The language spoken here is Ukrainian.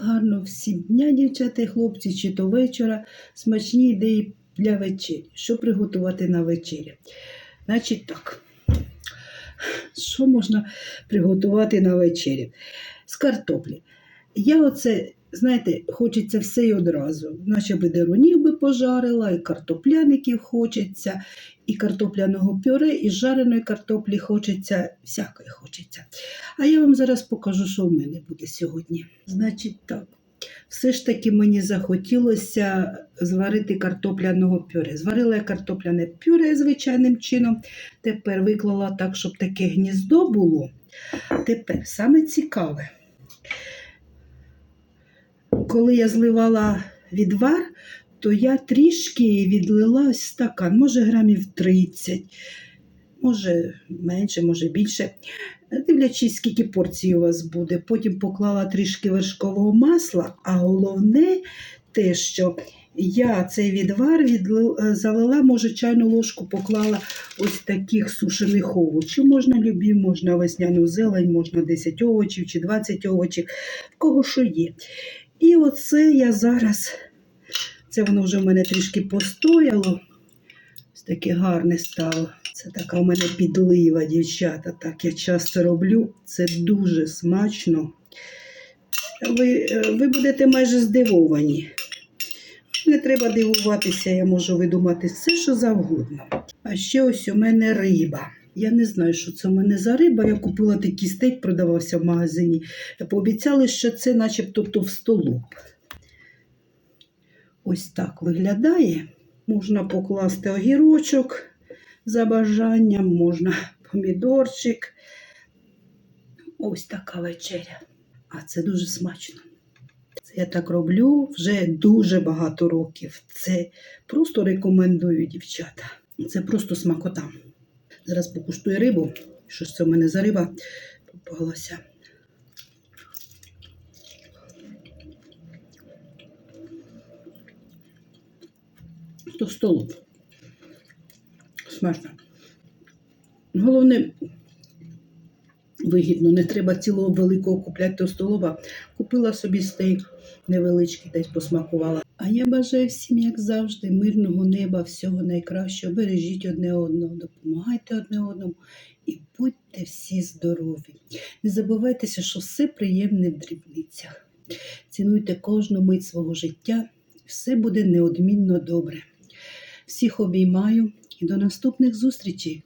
Гарно всім дня, дівчата і хлопці, чи то вечора. Смачні ідеї для вечері. Що приготувати на вечері? Значить так. Що можна приготувати на вечері? З картоплі. Я оце, знаєте, хочеться все і одразу. Наче би дерунів би пожарила, і картопляників хочеться, і картопляного пюре, і жареної картоплі хочеться, всякої хочеться. А я вам зараз покажу, що в мене буде сьогодні. Значить так. Все ж таки мені захотілося зварити картопляного пюре. Зварила я картопляне пюре звичайним чином. Тепер виклала так, щоб таке гніздо було. Тепер саме цікаве. Коли я зливала відвар, то я трішки відлила стакан, може грамів 30, може менше, може більше. Дивлячись, скільки порцій у вас буде. Потім поклала трішки вершкового масла, а головне те, що я цей відвар відли- залила, може, чайну ложку поклала ось таких сушених овочів. Можна любі, можна весняну зелень, можна 10 овочів чи 20 овочів, в кого що є. І оце я зараз, це воно вже в мене трішки постояло. Ось таке гарне стало. Це така у мене підлива, дівчата. Так я часто роблю. Це дуже смачно. Ви, ви будете майже здивовані. Не треба дивуватися, я можу видумати все, що завгодно. А ще ось у мене риба. Я не знаю, що це у мене за риба. Я купила такий стейк, продавався в магазині. Пообіцяли, що це начебто товстолоб. Ось так виглядає. Можна покласти огірочок за бажанням, можна помідорчик. Ось така вечеря. А це дуже смачно. Це я так роблю вже дуже багато років. Це просто рекомендую, дівчата. Це просто смакота. Зараз покуштую рибу. Що це в мене за риба попалася? То столоб. Смачно. Головне, вигідно, не треба цілого великого купляти товстолоба. Купила собі стейк невеличкий, десь посмакувала. А я бажаю всім, як завжди, мирного неба, всього найкращого. Бережіть одне одного, допомагайте одне одному і будьте всі здорові. Не забувайтеся, що все приємне в дрібницях. Цінуйте кожну мить свого життя, все буде неодмінно добре. Всіх обіймаю і до наступних зустрічей!